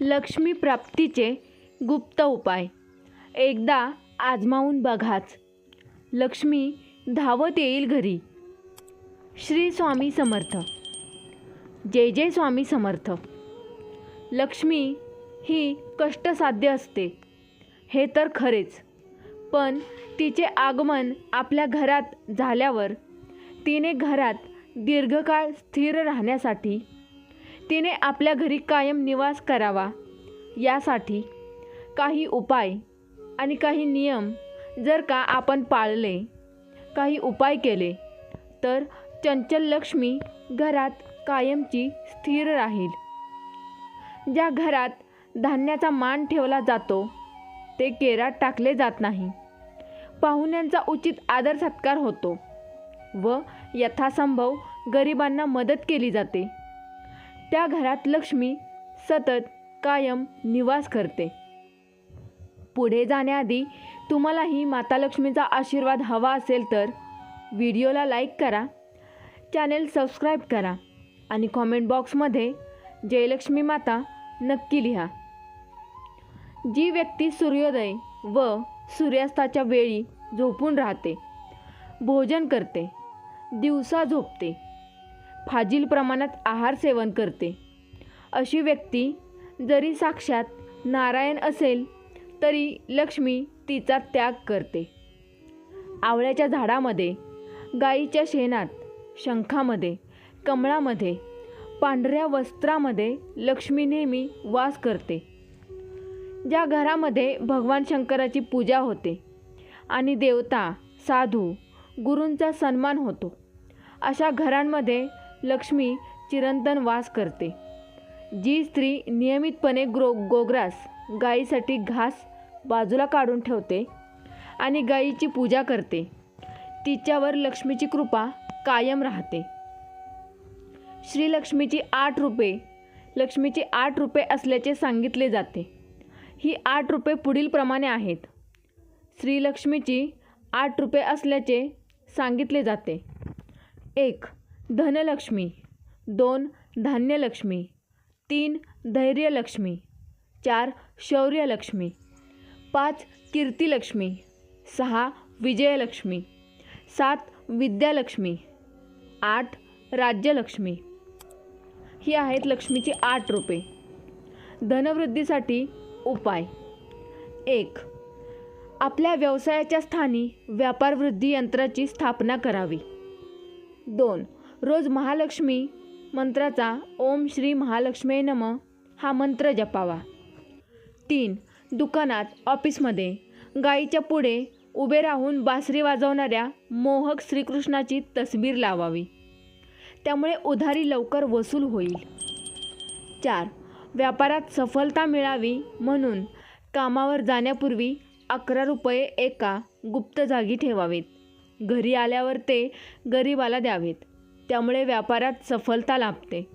लक्ष्मी प्राप्तीचे गुप्त उपाय. एकदा आजमावून बघाच. लक्ष्मी धावत येईल घरी. श्री स्वामी समर्थ. जय जय स्वामी समर्थ. लक्ष्मी ही कष्टसाध्य असते. हे तर खरेच. पण तिचे आगमन आपल्या घरात झाल्यावर तिने घरात दीर्घकाळ स्थिर राहण्यासाठी तिने आपल्या घरी कायम निवास करावा. यासाठी काही उपाय आणि काही नियम जर का आपण पाळले काही उपाय केले तर चंचल लक्ष्मी घरात कायमची स्थिर राहील. ज्या घरात धान्याचा मान ठेवला जातो ते केरात टाकले जात नाही. पाहुण्यांचा उचित आदर सत्कार होतो व यथासंभव गरिबांना मदत केली जाते. त्या घरात लक्ष्मी सतत कायम निवास करते. पुढे जाण्याआधी तुम्हालाही माता लक्ष्मीचा आशीर्वाद हवा असेल तर व्हिडिओला लाईक करा चॅनेल सबस्क्राईब करा आणि कॉमेंट बॉक्समध्ये जयलक्ष्मी माता नक्की लिहा. जी व्यक्ती सूर्योदय व सूर्यास्ताच्या वेळी झोपून राहते भोजन करते दिवसा झोपते. फाजील प्रमाणात आहार सेवन करते. अशी व्यक्ती जरी साक्षात नारायण असेल तरी लक्ष्मी तिचा त्याग करते. आवळ्याच्या झाडामध्ये गाईच्या शेणात शंखामध्ये कमळामध्ये पांढऱ्या वस्त्रामध्ये लक्ष्मी नेहमी वास करते. ज्या घरामध्ये भगवान शंकराची पूजा होते आणि देवता साधू गुरूंचा सन्मान होतो अशा घरांमध्ये लक्ष्मी चिरंतन वास करते. जी स्त्री नियमितपणे ग्रो गोग्रास गायीसाठी घास बाजूला काढून ठेवते आणि गायीची पूजा करते. तिच्यावर लक्ष्मीची कृपा कायम राहते. श्रीलक्ष्मीची आठ रुपये लक्ष्मीची आठ रुपये असल्याचे सांगितले जाते. ही आठ रुपये पुढीलप्रमाणे आहेत. श्रीलक्ष्मीची आठ रुपये असल्याचे सांगितले जाते. एक धनलक्ष्मी दोन धान्यलक्ष्मी तीन धैर्यलक्ष्मी चार शौर्यलक्ष्मी पाच कीर्तिलक्ष्मी सहा विजयलक्ष्मी सात विद्यालक्ष्मी आठ राज्यलक्ष्मी. ही आहेत लक्ष्मीची आठ रूपे. धनवृद्धीसाठी उपाय. एक आपल्या व्यवसायाच्या स्थानी व्यापारवृद्धी यंत्राची स्थापना करावी. दोन रोज महालक्ष्मी मंत्राचा ओम श्री महालक्ष्मी नम हा मंत्र जपावा. तीन दुकानात ऑफिसमध्ये. गाईच्या पुढे उभे राहून बासरी वाजवणाऱ्या मोहक श्रीकृष्णाची तस्बीर लावावी. त्यामुळे उधारी लवकर वसूल होईल. चार व्यापारात सफलता मिळावी म्हणून कामावर जाण्यापूर्वी अकरा रुपये एका गुप्त जागी ठेवावेत. घरी आल्यावर ते गरिबाला द्यावेत. त्यामुळे व्यापारात सफलता लाभते.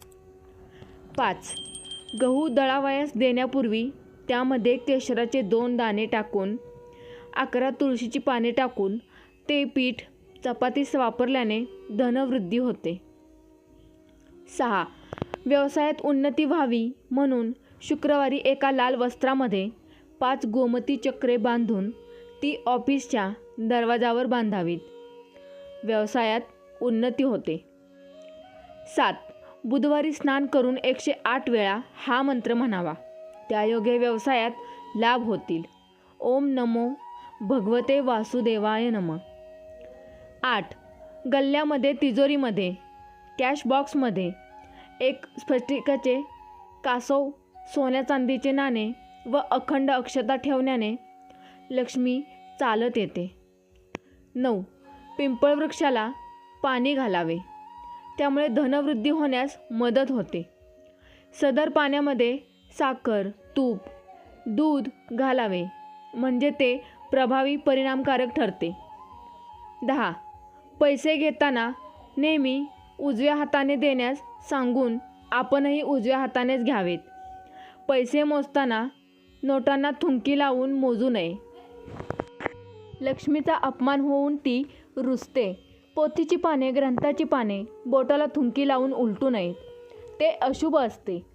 पाच. गहू दळावयास देण्यापूर्वी त्यामध्ये केशराचे दोन दाणे टाकून अकरा तुळशीची पाने टाकून ते पीठ चपातीस वापरल्याने धनवृद्धी होते. सहा. व्यवसायात उन्नती व्हावी म्हणून शुक्रवारी एका लाल वस्त्रामध्ये पाच गोमती चक्रे बांधून ती ऑफिसच्या दरवाजावर बांधावीत. व्यवसायात उन्नती होते. सात बुधवारी स्नान करून एकशे आठ वेळा हा मंत्र म्हणावा. त्यायोगे व्यवसायात लाभ होतील. ओम नमो भगवते वासुदेवाय नम. आठ गल्ल्यामध्ये तिजोरीमध्ये कॅश बॉक्समध्ये एक स्फटिकाचे कासव सोन्या चांदीचे नाणे व अखंड अक्षता ठेवण्याने लक्ष्मी चालत येते. नऊ पिंपळ वृक्षाला पाणी घालावे. त्यामुळे धनवृद्धी होण्यास मदत होते. सदर पाण्यामध्ये साखर तूप दूध घालावे म्हणजे ते प्रभावी परिणामकारक ठरते. दहा. पैसे घेताना नेहमी उजव्या हाताने देण्यास सांगून आपणही उजव्या हातानेच घ्यावेत. पैसे मोजताना नोटांना थुंकी लावून मोजू नये. लक्ष्मीचा अपमान होऊन ती रुसते. पोथीची पाने ग्रंथाची पाने बोटाला थुंकी लावून उलटू नयेत. ते अशुभ असते.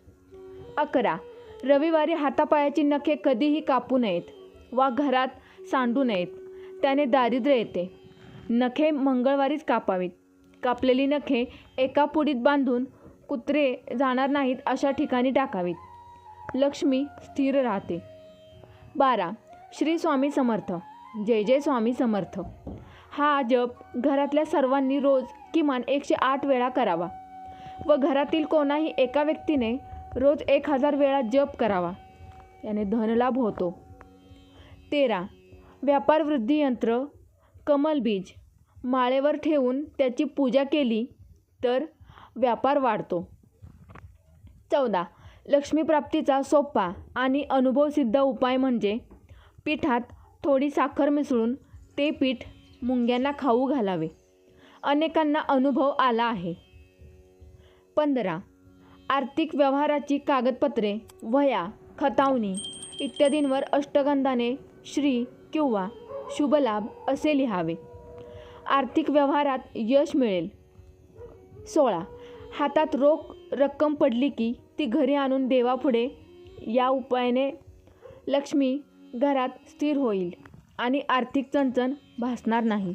अकरा. रविवारी हातापायाची नखे कधीही कापू नयेत वा घरात सांडू नयेत. त्याने दारिद्र्य येते. नखे मंगळवारीच कापावीत. कापलेली नखे एका पुडीत बांधून कुत्रे जाणार नाहीत अशा ठिकाणी टाकावीत. लक्ष्मी स्थिर राहते. बारा. श्री स्वामी समर्थ. जय जय स्वामी समर्थ. हा जप घरातल्या सर्वांनी रोज किमान एकशे आठ वेळा करावा व घरातील कोणाही एका व्यक्तीने रोज एक हजार वेळा जप करावा. याने धनलाभ होतो. तेरा. व्यापार वृद्धी यंत्र कमल बीज माळेवर ठेवून त्याची पूजा केली तर व्यापार वाढतो. चौदा. लक्ष्मीप्राप्तीचा सोपा आणि अनुभवसिद्ध उपाय म्हणजे पिठात थोडी साखर मिसळून ते पीठ मुंग्यांना खाऊ घालावे. अनेकांना अनुभव आला आहे. पंधरा. आर्थिक व्यवहाराची कागदपत्रे वह्या खतावणी इत्यादींवर अष्टगंधाने श्री किंवा शुभलाभ असे लिहावे. आर्थिक व्यवहारात यश मिळेल. सोळा. हातात रोख रक्कम पडली की ती घरी आणून देवापुढे या उपायाने लक्ष्मी घरात स्थिर होईल आणि आर्थिक चणचण भासणार नाही.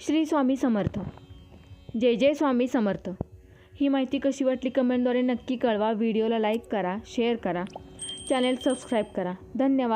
श्री स्वामी समर्थ. जय जय स्वामी समर्थ. ही माहिती कशी वाटली कमेंटद्वारे नक्की कळवा. व्हिडिओला लाईक करा शेअर करा. चॅनेल सबस्क्राईब करा. धन्यवाद.